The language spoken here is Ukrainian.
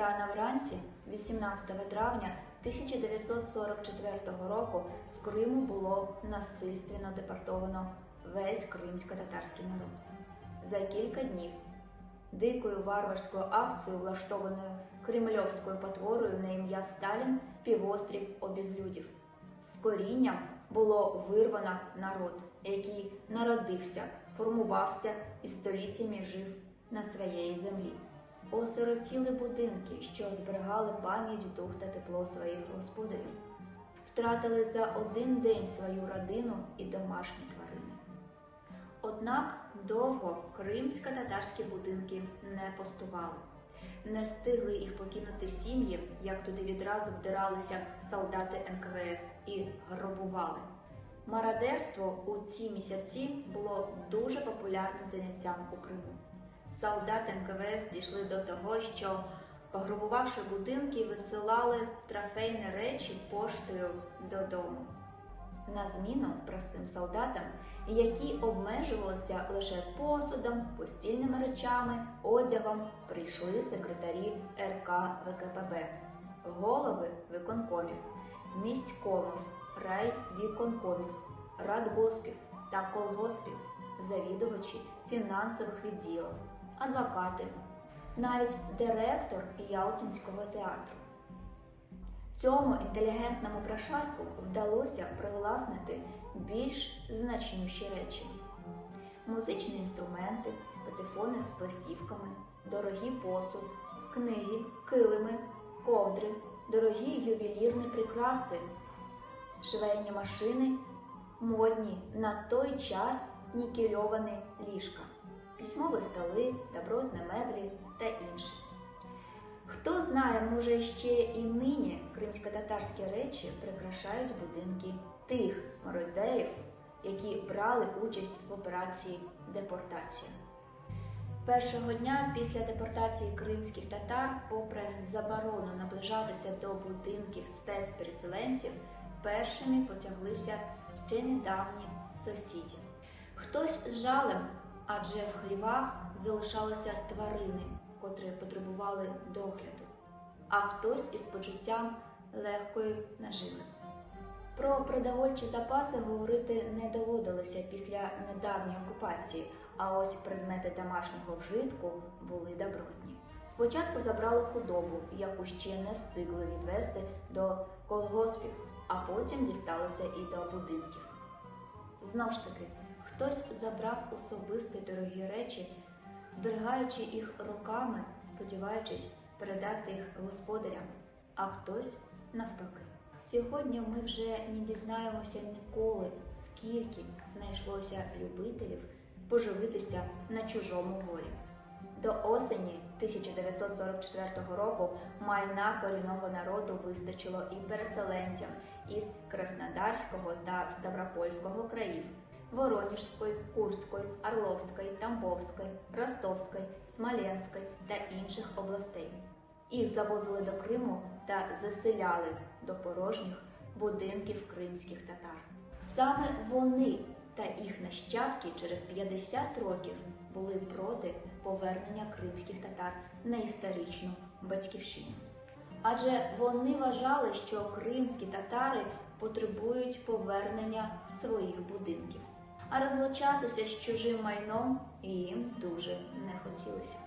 Рано вранці, 18 травня 1944 року, з Криму було насильственно депортовано весь кримсько-татарський народ. За кілька днів дикою варварською акцією, влаштованою кремльовською потворою на ім'я Сталін, півострів обізлюдів. З корінням було вирвано народ, який народився, формувався і століттями жив на своєї землі. Осиротіли будинки, що зберігали пам'ять, дух та тепло своїх господарів. Втратили за один день свою родину і домашні тварини. Однак довго кримсько-татарські будинки не постували. Не встигли їх покинути сім'ї, як туди відразу вдиралися солдати НКВС і грабували. Мародерство у ці місяці було дуже популярним заняттям у Криму. Солдати НКВС дійшли до того, що, пограбувавши будинки, висилали трофейні речі поштою додому. На зміну простим солдатам, які обмежувалися лише посудом, постільними речами, одягом, прийшли секретарі РК ВКПБ, голови виконкомів, міськомів, райвіконкомів, радгоспів та колгоспів, завідувачі фінансових відділів, адвокати, навіть директор Ялтинського театру. Цьому інтелігентному прошарку вдалося привласнити більш значніші речі: музичні інструменти, патефони з пластівками, дорогі посуд, книги, килими, ковдри, дорогі ювелірні прикраси, швейні машини, модні на той час нікельовані ліжка, письмові столи, добротні меблі та інше. Хто знає, може ще і нині кримсько-татарські речі прикрашають будинки тих мародеїв, які брали участь в операції депортація. Першого дня після депортації кримських татар, попри заборону наближатися до будинків спецпереселенців, першими потяглися ще недавні сусіді. Хтось з жалем, адже в хлівах залишалися тварини котрі потребували догляду, а хтось із почуттям легкої наживи. Про продовольчі запаси говорити не доводилося після недавньої окупації, а ось предмети домашнього вжитку були добротні. Спочатку забрали худобу, яку ще не встигли відвести до колгоспів, а потім дісталися і до будинків. Знов ж таки, хтось забрав особисті дорогі речі зберігаючи їх роками, сподіваючись передати їх господарям, а хтось навпаки. Сьогодні ми вже не дізнаємося ніколи, скільки знайшлося любителів поживитися на чужому горі. До осені 1944 року майна корінного народу вистачило і переселенцям із Краснодарського та Ставропольського країв. Воронежської, Курської, Орловської, Тамбовської, Ростовської, Смоленської та інших областей. Їх завозили до Криму та заселяли до порожніх будинків кримських татар. Саме вони та їх нащадки через 50 років були проти повернення кримських татар на історичну батьківщину. Адже вони вважали, що кримські татари потребують повернення своїх будинків а розлучатися з чужим майном їм дуже не хотілося.